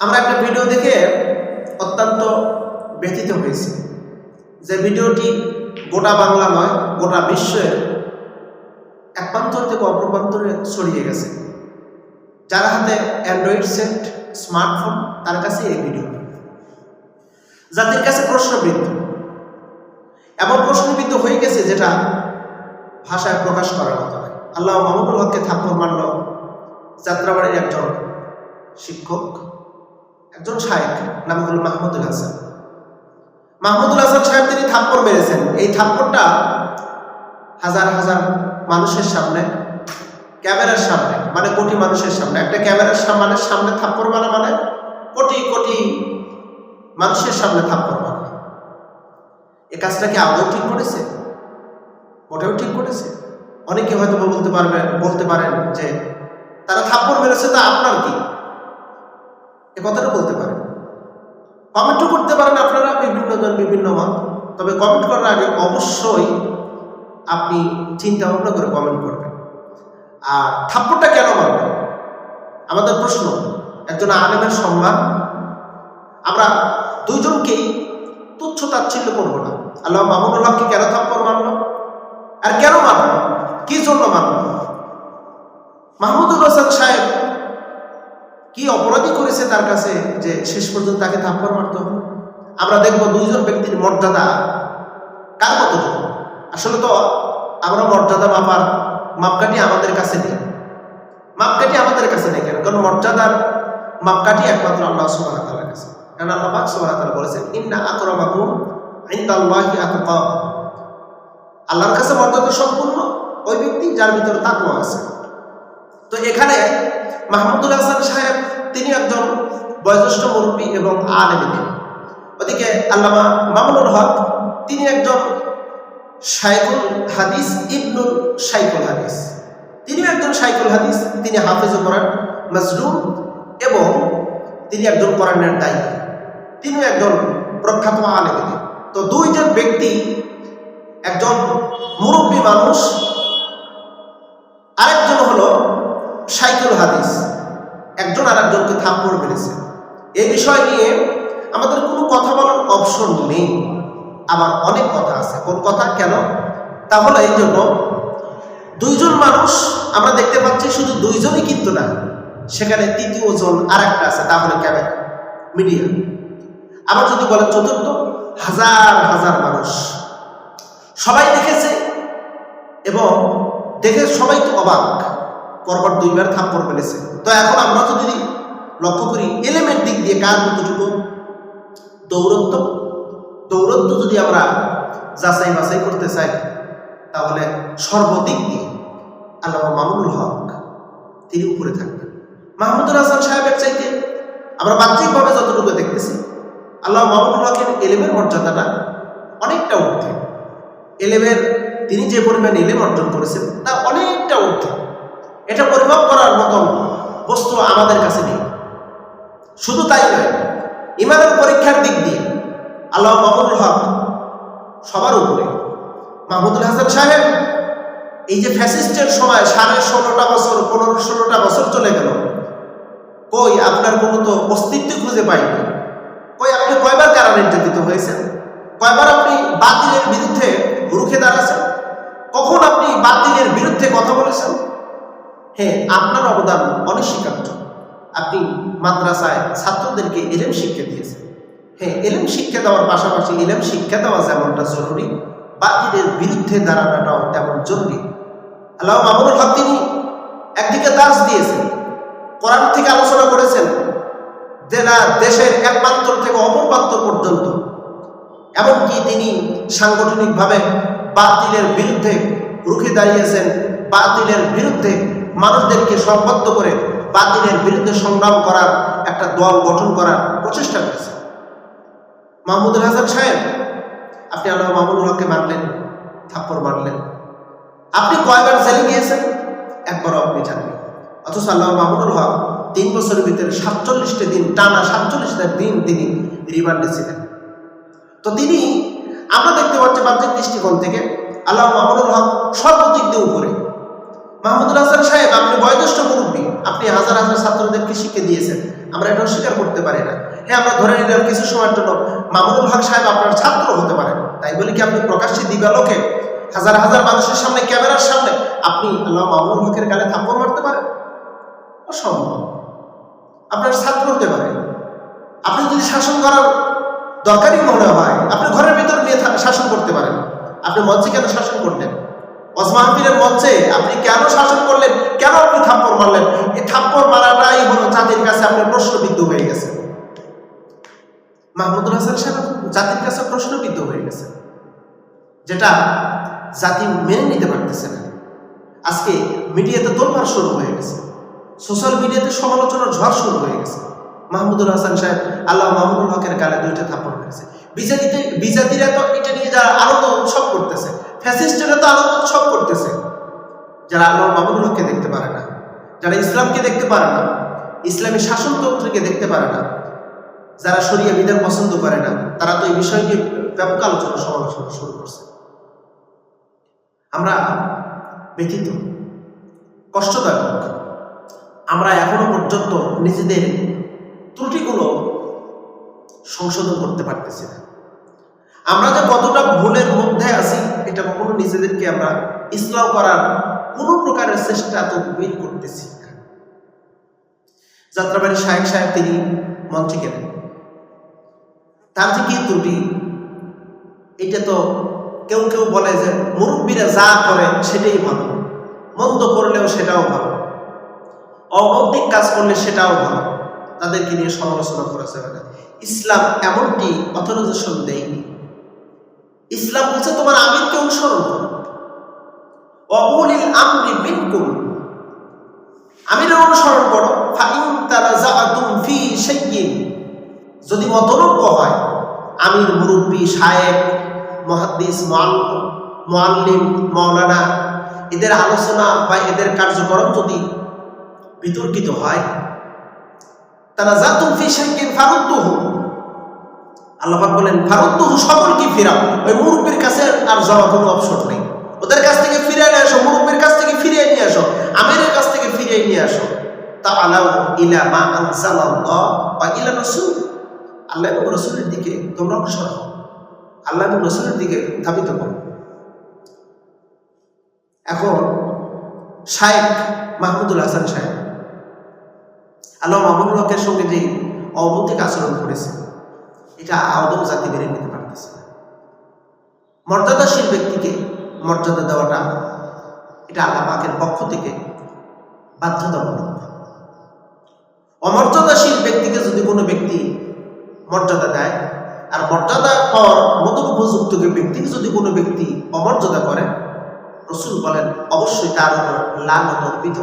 আমরা একটা ভিডিও দেখে অত্যন্ত ব্যথিত হয়েছি। যে ভিডিওটি গোটা বাংলা নয়, গোটা বিশ্বের এক প্রান্তর থেকে অপর প্রান্তরে ছড়িয়ে গেছে। যার হাতে অ্যান্ড্রয়েড সেট স্মার্টফোন তার কাছে এই ভিডিও জাতির কাছে প্রশ্নবিদ্ধ। এমন প্রশ্নবিদ্ধ হয়ে গেছে যেটা ভাষায় প্রকাশ করার মতো নয়। আল্লাহ মাহমুদুল হককে থাপ্পড় মারল যাত্রাবাড়ির একজন শিক্ষক। একজন শায়েক, নাম হল মাহমুদুল হাসান। মাহমুদুল হাসান সাহেব তিনি থাপ্পড় মেরেছেন। এই থাপ্পড়টা হাজার হাজার মানুষের সামনে, ক্যামেরার সামনে মানে কোটি মানুষের সামনে। একটা ক্যামেরার সামনে সামনে থাপ্পড় মারা মানে কোটি কোটি মানুষের সামনে থাপ্পড় মারা। এ কাজটা কি আদৌ ঠিক করেছে? ওটাও ঠিক করেছে? অনেকে হয়তো বলতে পারবেন বলতে পারেন যে তারা থাপ্পড় মেরেছে, তা আপনার কি? কথাটা বলতে পারেন কমেন্টও করতে পারেন আপনারা বিভিন্ন জন বিভিন্ন মত। তবে কমেন্ট করার আগে অবশ্যই আপনি চিন্তা ভাবনা করে কমেন্ট করবেন। আর থাপ্পড়টা কেন মারবেন? আমাদের প্রশ্ন, একজন আলেমের সম্মান। আমরা দুইজনকেই তুচ্ছ তাচ্ছিল্য করব না। আল্লাহ মামুনুল হককে কেন থাপ্পড় মারল? আর কেন মারল? কি জন্য মারল? মাহমুদুল হাসান সাহেব কি অপরাধী করেছে তার কাছে যে শেষ পর্যন্ত তাকে থাপ্পড় মারতে? আমরা দেখব দুইজন ব্যক্তির মর্যাদা কার কতটুকু? আসলে তো আমরা মর্যাদা মাপার মাপকাঠি আমাদের কাছে নেই। মাপকাঠি আমাদের কাছে নেই কেন? কারণ মর্যাদার মাপকাঠি একমাত্র আল্লাহ সুবাহ তালার কাছে। কারণ আল্লাহ পাক সুবাহ তালা বলেছেন, ইন্না আকরামাকুম ইনদাল্লাহি আতকাকুম আল্লাহর কাছে মর্যাদা সম্পূর্ণ, ওই ব্যক্তি যার ভিতরে তাকওয়া আছে। তো এখানে মাহমুদুল হাসান সাহেব, তিনি একজন বয়োজ্যেষ্ঠ মুরব্বী এবং আলেমিন ওদিকে আল্লামা মামুনুল হক, তিনি একজন শাইকুল হাদিস, ইবনুল শাইকুল হাদিস। তিনি একজন শাইকুল হাদিস, তিনি হাফিজ কোরআন মজলুম, এবং তিনি একজন কোরআনের দায়ী। তিনি একজন প্রখ্যাত আলেমিন তো দুইজন ব্যক্তি, একজন মুরব্বী মানুষ আরেকজন হলো সাইকুল হাদিস। একজন আর একজনকে থাপ্পড় মেরেছে। এই বিষয় নিয়ে আমাদের কোনো কথা বলার অপশন নেই। আবার অনেক কথা আছে। কোন কথা? কেন? তাহলে এই জন্য দুইজন মানুষ আমরা দেখতে পাচ্ছি শুধু দুইজনই কিন্তু না, সেখানে তৃতীয় জন আর একটা আছে। তাহলে ক্যামেরা মিডিয়া। আবার যদি বলেন চতুর্থ, হাজার হাজার মানুষ। সবাই দেখেছে এবং দেখে সবাই তো অবাক। পরপর দুইবার থাপ্পড় ফেলেছে তো এখন আমরা তো যদি লক্ষ্য করি, এলেমের দিক দিয়ে কার কতটুকু দৌরত্ব। দৌরত্ব যদি আমরা যাচাই বাছাই করতে চাই, তাহলে সর্বদিক দিয়ে আল্লাহ মামুনুল হক, তিনি উপরে থাকবেন। মাহমুদুল হাসান সাহেবের চাইতে আমরা বাহ্যিকভাবে যতটুকু দেখতেছি আল্লাহ মামুনুল হকের এলেমের মর্যাদাটা অনেকটা ঊর্ধ্বে। এলেমের, তিনি যে পরিমাণ এলেম অর্জন করেছেন, তা অনেকটা ঊর্ধ্বে। এটা পরিমাপ করার মতন বস্তু আমাদের কাছে নেই। শুধু তাই নয়, ইমানের পরীক্ষার দিক দিয়ে আল্লাহ মাহমুদুল হক সবার উপরে, মাহমুদুল হাসান সাহেব, এই যে ফ্যাসিস্টের সময় সাড়ে ষোলোটা বছর, পনেরো ষোলোটা বছর চলে গেল, কই আপনার কোনো তো অস্তিত্ব খুঁজে পাইনি? কই আপনি কয়বার কারা নির্যাতিত হয়েছেন? কয়বার আপনি বাতিলের বিরুদ্ধে রুখে দাঁড়াচ্ছেন? কখন আপনি বাতিলের বিরুদ্ধে কথা বলেছেন? হ্যাঁ আপনার অবদান অনস্বীকার্য। আপনি মাদ্রাসায় ছাত্রদেরকে এলেম শিক্ষা দিয়েছেন। হ্যাঁ এলেম শিক্ষা দেওয়ার পাশাপাশি এলেম শিক্ষা দেওয়া যেমনটা জরুরি বাতিলের বিরুদ্ধে দাঁড়ানোটাও তেমন জরুরি। আল্লাহ মামুনুল হক তিনি একদিকে দাস দিয়েছেন, কোরআন থেকে আলোচনা করেছেন, যে না, দেশের এক থেকে অপর প্রান্তর পর্যন্ত। এমনকি তিনি সাংগঠনিকভাবে বাতিলের বিরুদ্ধে রুখে দাঁড়িয়েছেন, বাতিলের বিরুদ্ধে মানুষদেরকে সংবদ্ধ করে বাতিলের বিরুদ্ধে সংগ্রাম করার একটা দল গঠন করার প্রচেষ্টা করেছেন মাহমুদুল হাসান সাহেব, আপনি আল্লাহ মাহমুদুল হককে মারলেন থাপ্পড় মারলেন। আপনি কয়বার জেলে গিয়েছেন? একবারও আপনি জানবেন। অথচ আল্লাহ মাহমুদুল হক তিন বছরের ভিতরে সাতচল্লিশটি দিন, টানা সাতচল্লিশটা দিন তিনি রিমান্ডে ছিলেন। তো তিনি আমরা দেখতে পাচ্ছি বাহ্যিক দৃষ্টিকোণ থেকে আল্লাহ মাহমুদুল হক সর্বদিক দিয়ে উপরে। মাহমুদুল হাসান সাহেব, আপনি বয়োজ্যেষ্ঠ মুরব্বী, আপনি হাজার হাজার ছাত্রদেরকে শিখে দিয়েছেন, আমরা এটা অস্বীকার করতে পারি না। হ্যাঁ আমরা ধরে নিলাম কিছু সময়ের জন্য মামুনুল হক সাহেব আপনার ছাত্র হতে পারেন। তাই বলে কি, আপনি প্রকাশ্যে দিবালোকে হাজার হাজার মানুষের সামনে, ক্যামেরার সামনে, আপনি আল্লাহ মামুনুল হকের গালে থাপ্পড় মারতে পারেন? অসম্ভব। আপনার ছাত্র হতে পারে আপনি যদি শাসন করার দরকারই মনে হয়, আপনি ঘরের ভিতর নিয়ে শাসন করতে পারেন। আপনি মঞ্চে কেন শাসন করলেন? ওসমাহফিলের মঞ্চে আপনি কেন শাসন করলেন? কেন আপনি থাপ্পড় মারলেন? এই থাপ্পড় মারাটাই হলো জাতির কাছে আপনি প্রশ্নবিদ্ধ হয়ে গেছে। মাহমুদুল হাসান সাহেব জাতির কাছে প্রশ্নবিদ্ধ হয়ে গেছে। যেটা জাতি মেনে নিতে পারতেছে না। আজকে মিডিয়াতে তোলপাড় শুরু হয়ে গেছে। সোশ্যাল মিডিয়াতে সমালোচনার ঝড় শুরু হয়ে গেছে। মাহমুদুল হাসান সাহেব, আল্লাহ মাহমুদুল হকের গালে দুইটা থাপ্পড় মেরেছে। বিজাতিতে বিজাতিরা তো এটা নিয়ে যারা আনন্দ উৎসব করতেছে ফ্যাসিস্টেরা তো আনন্দ উৎসব করতেছে। যারা আল্লাহ মাহমুদুল হককে দেখতে পারে না, যারা ইসলামকে দেখতে পারে না, ইসলামী শাসনতন্ত্রকে দেখতে পারে না, যারা শরিয়া বিধান পছন্দ করে না, তারা তো এই বিষয় নিয়ে ব্যাপক আলোচনা সমালোচনা শুরু করছে। আমরা ব্যথিত, কষ্টদায়ক। আমরা এখনও পর্যন্ত নিজেদের ত্রুটিগুলো সংশোধন করতে পারতেছি না। আমরা যে কতটা ভুলের মধ্যে আছি, এটা কখনো নিজেদেরকে আমরা ইসলাম করার কোনো প্রকারের চেষ্টা তো বের করতেছি যাত্রাবাড়ি সাহেব সাহেব তিনি মঞ্চে গেলেন। তার যে কি ত্রুটি, এটা তো কেউ কেউ বলে যে মুরব্বীরা যা করে সেটাই ভালো, মন্দ করলেও সেটাও ভালো, অনৈতিক কাজ করলে সেটাও ভালো, তাদেরকে নিয়ে সমালোচনা করা যাবে না। ইসলাম এমনটি অথরাইজেশন দেয়নি। ইসলাম বলছে তোমার আমিরকে অনুসরণ করো। অবলিল আমরি মিনকুম। আমিরের অনুসরণ করো। ফাইন তানাজাআতুম ফি শাইইন। যদি মতনৈক্য হয়, আমির, মুরব্বী সাহেব মহাদ্দিস মোয়াল্লিম মৌলানা এদের আলোচনা বা এদের কার্যক্রম যদি বিতর্কিত হয়, তারা জাতুম ফি ফারুদ্দুহু। আল্লাহ পাক বলেন ফারুদ্দুহু সকলকে ফিরাও? ওই মুরব্বীর কাছে আর যাওয়ার কোনো অপশন নেই। ওদের কাছ থেকে ফিরে নিয়ে আসো, মুরব্বীর কাছ থেকে ফিরিয়ে নিয়ে আসো, আমিরের কাছ থেকে ফিরিয়ে নিয়ে আসো। তা আলাউ ইলা মা আনজালাল্লাহ বা ইলা রাসূল। আল্লাহ এবং রসুলের দিকে তোমরা অগ্রসর হও। আল্লাহ এবং রসুলের দিকে ধাবিত করো। এখন শায়েক মাহমুদুল হাসান সাহেব আল্লাহ মাহমুদুল হকের সঙ্গে যে অবৈধিক আচরণ করেছে এটা আদৌ জাতি মেনে নিতে পারতেছে না। মর্যাদাশীল ব্যক্তিকে মর্যাদা দেওয়াটা এটা আল্লাহ পাকের পক্ষ থেকে বাধ্যতামূলক। অমর্যাদাশীল ব্যক্তিকে যদি কোনো ব্যক্তি মর্যাদা দেয়, আর মর্যাদা কর মতো উপযুক্ত ব্যক্তিকে যদি কোনো ব্যক্তি অমর্যাদা করে, রসুল বলেন, অবশ্যই তার উপর লানত অর্পিত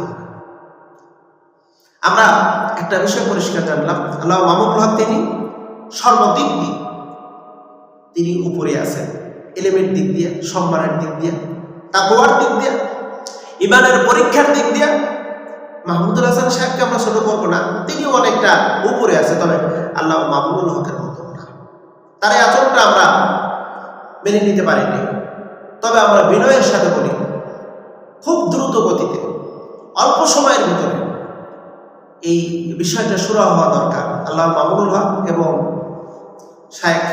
আমরা একটা বিষয় পরিষ্কার জানলাম। আল্লাহ মাহমুদুল হক তিনি সর্বদিক দিয়ে। তিনি উপরে আছেন, এলিমের দিক দিয়ে, সম্মানের দিক দিয়ে তাকোয়ার দিক দিয়ে, ইমানের পরীক্ষার দিক দিয়ে। মাহমুদুল হাসান সাহেবকে আমরা ছোট করব না, তিনিও অনেকটা উপরে আছে, তবে আল্লাহ মাহমুদুল হকের মতো না তার এই আচরণটা আমরা মেনে নিতে পারিনি। তবে আমরা বিনয়ের সাথে বলি, খুব দ্রুত গতিতে, অল্প সময়ের ভিতরে এই বিষয়টা শুরু হওয়া দরকার। আল্লাহ মাহমুদুল হক এবং শায়েখ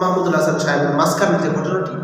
মাহমুদুল হাসান সাহেবের মাঝখানের যে ঘটনাটি